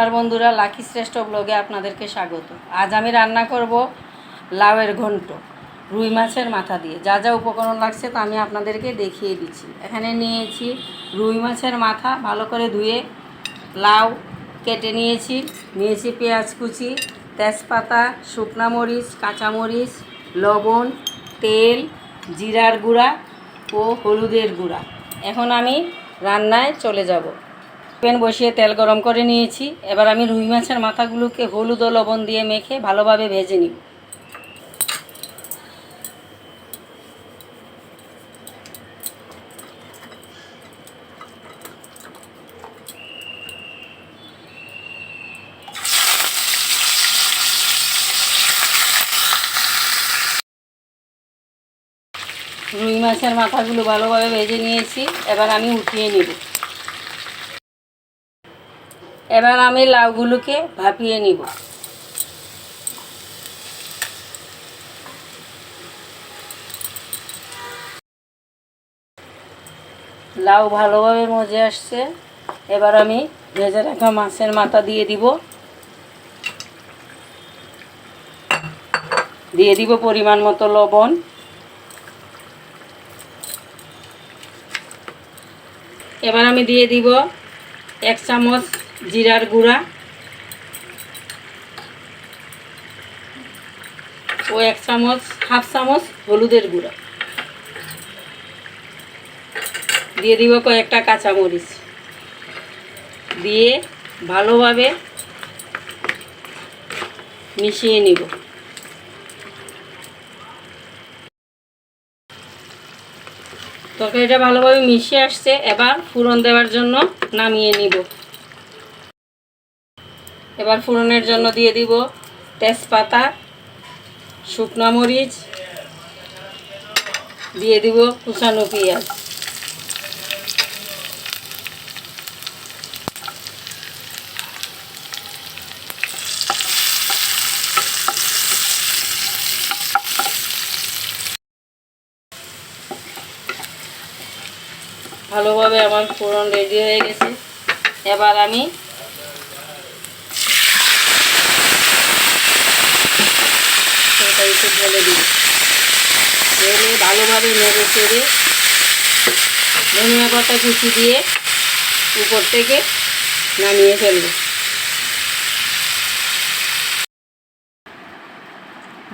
নমস্কার বন্ধুরা, লাকি শ্রেষ্ঠ ব্লগে আপনাদেরকে স্বাগত। আজ আমি রান্না করব লাউয়ের ঘন্ট, রুই মাছের মাথা দিয়ে। যা যা উপকরণ লাগছে তা আমি আপনাদেরকে দেখিয়ে দিচ্ছি। এখানে নিয়েছি রুই মাছের মাথা, ভালো করে ধুয়ে লাউ কেটে নিয়েছি। নিয়েছি পেঁয়াজ কুচি, তেজপাতা, শুকনা মরিচ কাঁচামরিচ লবণ, তেল, জিরার গুঁড়া ও হলুদের গুঁড়া। এখন আমি রান্নায় চলে যাব। প্যান বসিয়ে তেল গরম করে নিয়েছি। এবার আমি রুই মাছের মাথাগুলোকে হলুদ ও লবণ দিয়ে মেখে ভালোভাবে ভেজে নিব। রুই মাছের মাথাগুলো ভালোভাবে ভেজে নিয়েছি। এবার আমি উঠিয়ে নিব। এবার আমি লাউগুলোকে ভাপিয়ে নিব। লাউ ভালোভাবে মজে আসছে। এবার আমি ভেজে রাখা মাছের মাথা দিয়ে দিব। দিয়ে দিব পরিমাণ মতো লবণ। এবার আমি দিয়ে দিব এক চামচ জিরার গুঁড়া। ও এক চামচ, হাফ চামচ হলুদের গুঁড়া। দিয়ে দিব কয়েকটা কাঁচামরিচ। দিয়ে ভালোভাবে মিশিয়ে নিব। তরকারিটা ভালোভাবে মিশে আসছে, এবার ফুরন দেওয়ার জন্য নামিয়ে নিব। এবার ফোড়নের জন্য দিয়ে দিব তেজপাতা, শুকনো মরিচ, দিয়ে দিব কুচানো পেঁয়াজ। ভালোভাবে আমার ফোড়ন রেডি হয়ে গেছে। এবার আমি তরকারিতে ঢেলে দিই ঢেলে ভালোভাবে নেড়ে চেড়ে ধনিয়া পাতা কুচি দিয়ে উপর থেকে নামিয়ে ফেলব।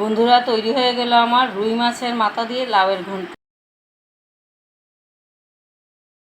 বন্ধুরা, তৈরি হয়ে গেল আমার রুই মাছের মাথা দিয়ে লাউয়ের ঘন্ট।